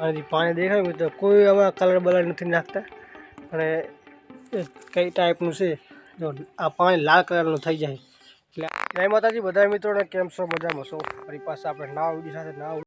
અને પાણી દેખાય મિત્રો કોઈ આવા કલર બલર નથી નાખતા. અને કઈ ટાઈપનું છે, જો આ પાણી લાલ કલરનું થઈ જાય. એટલે જય માતાજી બધા મિત્રોને કેમ છો? મજામાં છો? ફરી પાસે આપણે નાવ વીડિયો સાથે નાવ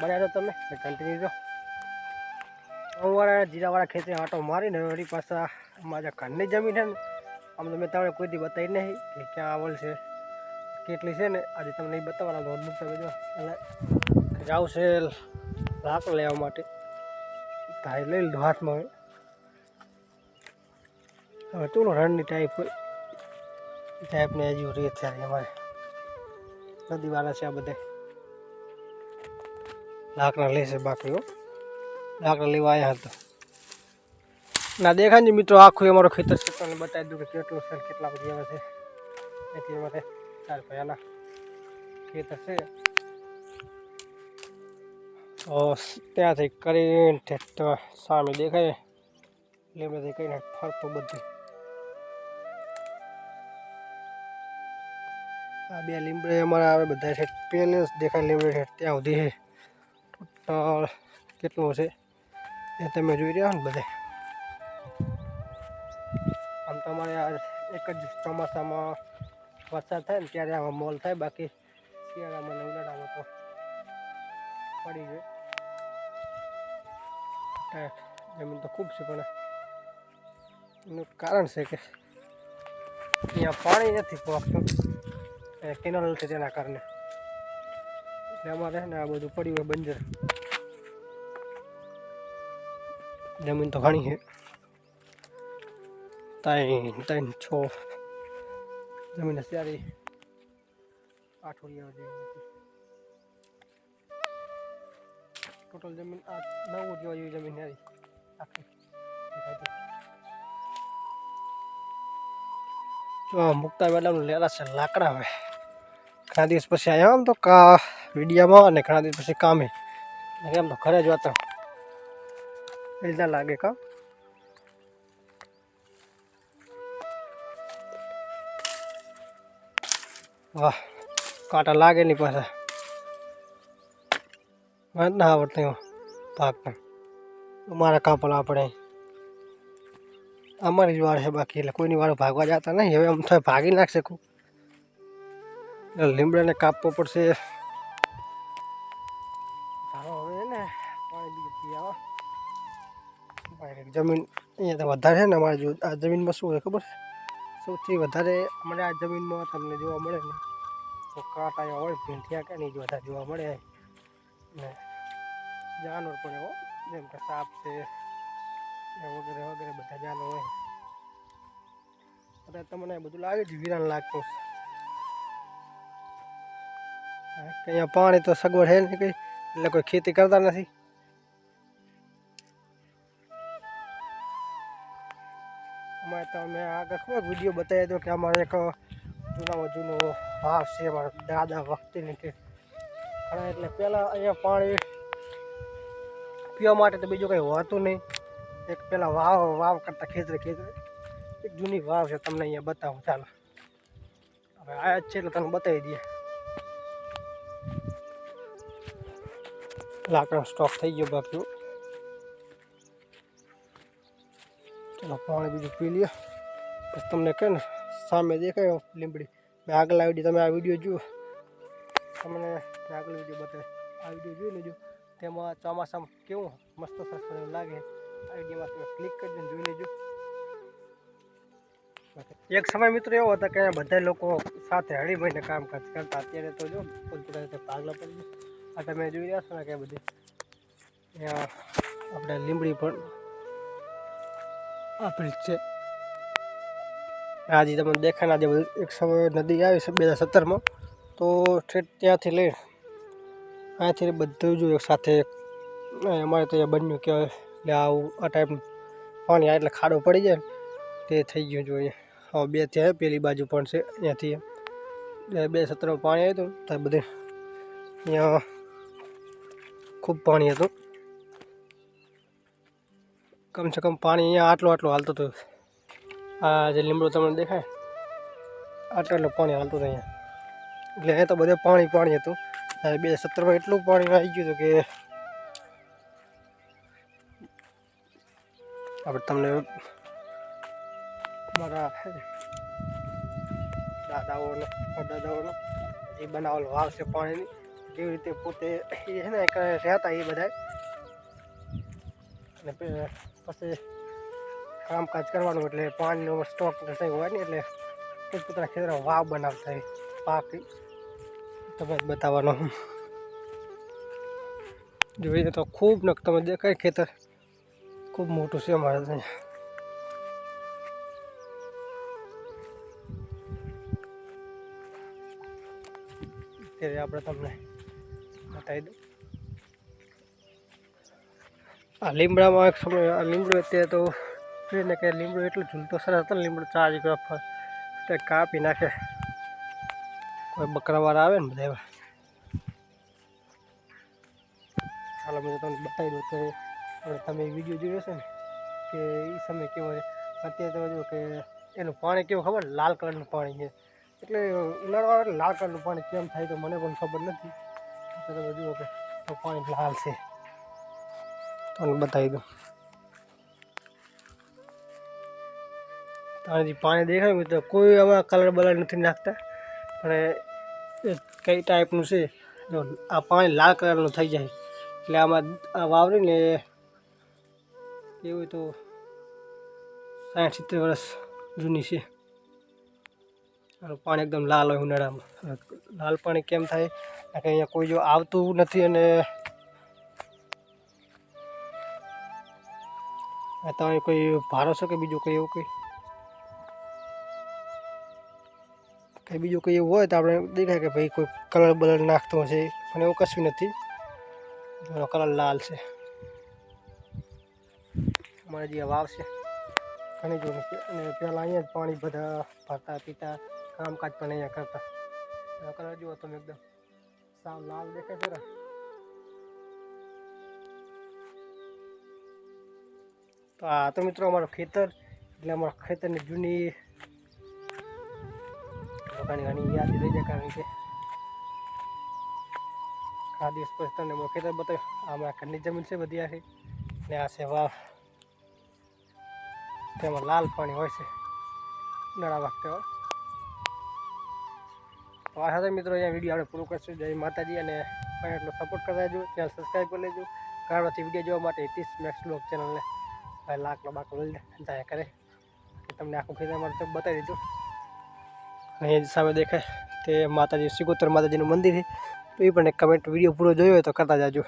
બન્યા રહો તમે કન્ટિન્યુ જો. અમારા જીરાવાળા ખેતરે આંટો મારીને વળી પાછા અમારા ઘરની જમીન છે ને, આમ તો મેં તમને કોઈ દી બતાવી નહીં કે ક્યાં આવલ છે, કેટલી છે ને, આજે તમને એ બતાવવાના નોટબુક તમે જો એટલે જાઉં છે લાકડ લેવા માટે. તારે લઈ લીધું હાથમાં હવે. ચલો રણની ટાઈપ ટાઈપની હજુ રીત છે અમારે. નદીવાળા છે આ બધા. લાકડા લેશે બાકી હો લાકડા લેવા આવ્યા હતા ના, દેખાય ને મિત્રો, આખું અમારો ખેતર છે તમને બતાવી દઉં કે કેટલું છે કેટલા બધી આવે છે. એથી માટે ચાર પહેલાં ખેતર છે. તો ત્યાંથી કરીને સામે દેખાય. લીમડેથી કહીને ફરતું બધું. આ બે લીમડે અમારા આવે બધા છે પહેલે દેખાય, લીમડે ત્યાં સુધી છે. ટોટલ કેટલું છે એ તમે જોઈ રહ્યા ને બધે? આમ તમારે આ એક જ ચોમાસામાં વરસાદ થાય ને ત્યારે આમાં મોલ થાય, બાકી શિયાળામાં ને તો પડી જાય. જમીન તો ખૂબ છે, પણ એનું કારણ છે કે અહીંયા પાણી નથી પહોંચતું કેનાલ છે તેના કારણે. એટલે રહે ને આ બધું પડ્યું હોય બંજર. જમીન તો ઘણી છે. ત્રણ ત્રણ, છ. જમીન અત્યારે આઠોડિયા ટોટલ જમીન આ નવ જેવા જેવી જમીન આવી આખી. જો મુક્તા મેડમ લેલા છે લાકડા હવે. ઘણા દિવસ પછી આવ્યા આમ તો કા વિડીયામાં અને ઘણા દિવસ પછી કામે. એમ તો ઘરે જ હતો એટલા લાગે કા? વાહ, કાંટા લાગે નહીં પાછા. મને ના આવડતું ભાગતા અમારા કાપલા આપણે. અમારી જ વાર છે બાકી, એટલે કોઈની વાર ભાગવા જતા નહીં. હવે આમ થાય ભાગી નાખશે લીમડાને કાપવો પડશે. જમીન અહીંયા વધારે છે ને અમારે આ જમીનમાં શું હોય ખબર છે? સૌથી વધારે અમારે આ જમીનમાં તમને જોવા મળે ને તો કાંટા હોય, ભીંઠિયા કે નહીં વધારે જોવા મળે ને જાનવર પણ એવો, જેમ કે સાપ છે એ વગેરે વગેરે બધા જાનવર હોય. અત્યારે તમને બધું લાગે છે, વિરાન લાગતું અહીંયા પાણી તો સગવડ છે નહીં કંઈ, એટલે કોઈ ખેતી કરતા નથી. અમારે તો આગળ ખબર વીડિયો બતાવ્યો હતો કે અમારે એક જૂનામાં જૂનો વાવ છે, અમારા દાદા વખતેની કે ઘણા એટલે પહેલાં અહીંયા પાણી પીવા માટે તો બીજું કંઈ હોતું નહીં. એક પેલા વાવ વાવ કરતા ખેતરે ખેતરે. એક જૂની વાવ છે, તમને અહીંયા બતાવું, ચાલો. હવે આ જ છે એટલે તમને બતાવી દઈએ. લાકડાનો સ્ટોક થઈ ગયો બાકી ચલો પાણી બીજું પી લઈએ પછી તમને કહે ને, સામે દેખાય લીંબડી. મેં આગલા વીડિયો તમે આ વીડિયો જુઓ. તમને આગલો વીડિયો બતાવે. આ વીડિયો જોઈ લેજો. તેમાં ચોમાસામાં કેવું મસ્ત સરસ લાગે. આ વિડીયોમાં તમે ક્લિક કરી જોઈ લેજો. એક સમય મિત્રો એવો હતો કે બધા લોકો સાથે હળીમળીને કામ કરતા. અત્યારે તો જો પોતપોતાની ભાગલા પડી આ તમે જોઈ રહ્યા છો ને કે બધી આપણે લીંબડી પણ આપેલ છે. આજે તમને દેખાય આજે એક સમય નદી આવી છે બે હજાર સત્તરમાં. તો ઠેઠ ત્યાંથી લઈ અહીંયાથી બધું જ એક સાથે અમારે તો અહીંયા બન્યું કે એટલે આવું, આ ટાઈપનું પાણી આ એટલે ખાડો પડી જાય તે થઈ ગયું જોઈએ હવે બે ત્યાં પેલી બાજુ પણ છે, અહીંયાથી. બે સત્તરમાં પાણી આવ્યું હતું તો બધે અહીંયા ખૂબ પાણી હતું. કમસે કમ પાણી અહીંયા આટલું આટલું હાલતું હતું આ જે લીમડો તમને દેખાય આટલું આટલું પાણી હાલતું હતું અહીંયા એટલે અહીંયા તો બધે પાણી પાણી હતું અને બે સત્તરમાં એટલું પાણી આવી ગયું હતું કે આપણે તમને મારા દાદાઓનો દાદાઓનો એ બનાવેલો વાવ છે પાણીની કેવી રીતે પોતે એ છે ને રહેતા એ બધા અને પછી કામકાજ કરવાનું એટલે પાણીનો સ્ટોક થઈ હોય ને એટલે પોતપોતાના ખેતરમાં વાવ બનાવતા હોય પાક તમે બતાવવાનો. જોઈએ તો ખૂબ નક તમે દેખાય ખેતર, ખૂબ મોટું છે અમારે અહીંયા. અત્યારે આપણે તમને બતાવી દઉં. આ લીમડામાં એક સમય આ લીમડું અત્યારે તો જોઈને કે લીમડું એટલું ઝૂલતો સરસ હતો ને, લીમડું ચાર્જ કરવા તે કાપી નાખે. કોઈ બકરાવાળા આવે ને બધા ચાલો મેં તમને બતાવી દઉં તો તમે વીડિયો જોયો છે ને, કે એ સમય કેવો છે? અત્યારે તમે જો કે એનું પાણી કેવું ખબર? લાલ કલરનું પાણી છે. એટલે ઉનાળો એટલે લાલ કલરનું પાણી કેમ થાય તો મને પણ ખબર નથી. તો તમે જુઓ કે પાણી લાલ છે. તમને બતાવી દઉં. તારી પાણી દેખાય તો કોઈ આમાં કલર બલર નથી નાખતા. પણ કઈ ટાઈપનું છે, જો આ પાણી લાલ કલરનું થઈ જાય. એટલે આમાં આ વાવરીને એવું તો સાઠ સિત્તેર વર્ષ જૂની છે. પાણી એકદમ લાલ હોય ઉનાળામાં. લાલ પાણી કેમ થાય? કારણ કે અહીંયા કોઈ જો આવતું નથી અને આ તમે કોઈ ભારો છે કે બીજું કંઈ એવું કંઈ? કંઈ બીજું કંઈ એવું હોય તો આપણે દેખાય કે ભાઈ કોઈ કલર બલર નાખતો હશે, પણ એવું કશું નથી. એનો કલર લાલ છે. અમારે જે વાવ છે, ઘણી જોડે અને પહેલાં અહીંયા જ પાણી બધા ભરતા, પીતા, કામકાજ પણ અહીંયા કરતા. કલર જુઓ તમે એકદમ સાવ લાલ દેખાય છે તો આ તો મિત્રો અમારું ખેતર, એટલે અમારા ખેતરની જૂની ઘણી યાદ રહી જાય કારણ કે આ દિવસ પછી તમને અમારું જમીન છે, બધી આખી ને આ છે તેમાં લાલ પાણી હોય છે. ઉનાળા વખતે હોય. તો મિત્રો અહીંયા વીડિયો આપણે પૂરું કરશું. જય માતાજી અને એટલો સપોર્ટ કરતા રહેજો. ચેનલ સબસ્ક્રાઈબ કરી લેજો. કારણ વીડિયો જોવા માટે ટીસ મેક્સ ચેનલને ભાઈ લાખ બાક લઈ જાય કરે. તમને આખું ખેતર મારે બતાવી દીધું. અને એ સામે દેખાય તે માતાજી સિકોતર માતાજીનું મંદિર છે. તો એ પણ એક કમેન્ટ વીડિયો પૂરો જોયો હોય તો કરતા જાજો.